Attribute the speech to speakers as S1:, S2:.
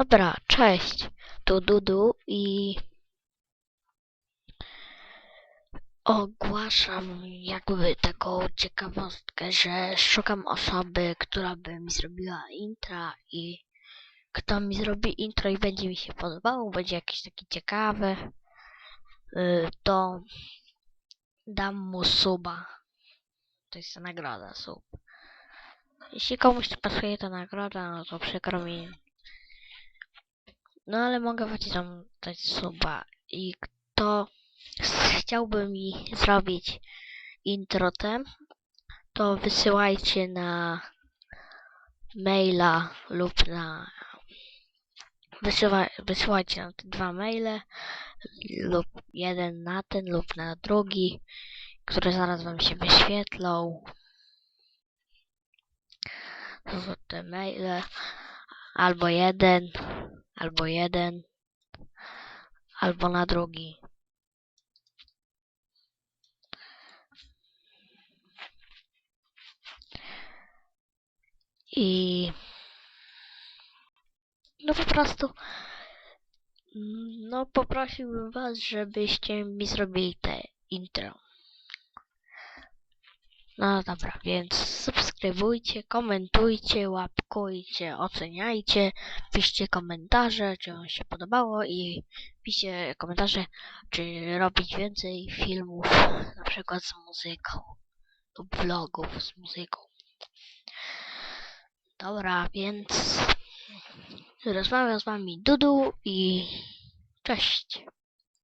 S1: Dobra, cześć. Tu Dudu i ogłaszam jakby taką ciekawostkę, że szukam osoby, która by mi zrobiła intra i kto mi zrobi intro i będzie mi się podobało, będzie jakiś taki ciekawy, to dam mu suba. To jest nagroda, sub. Jeśli komuś nie pasuje ta nagroda, no to przykro mi. No ale mogę właśnie tam dać suba. I kto chciałby mi zrobić introtem, to wysyłajcie na maila lub na wysyła, wysyłajcie na te dwa maile lub jeden na ten lub na drugi, które zaraz wam się wyświetlą. To są te maile albo jeden, albo jeden, albo na drugi. I no po prostu no poprosiłbym was, żebyście mi zrobili te intro. No dobra, więc subskrybujcie, komentujcie, łapkujcie, oceniajcie, piszcie komentarze, czy wam się podobało i piszcie komentarze, czy robić więcej filmów, na przykład z muzyką lub vlogów z muzyką. Dobra, więc rozmawiam z wami Dudu i cześć.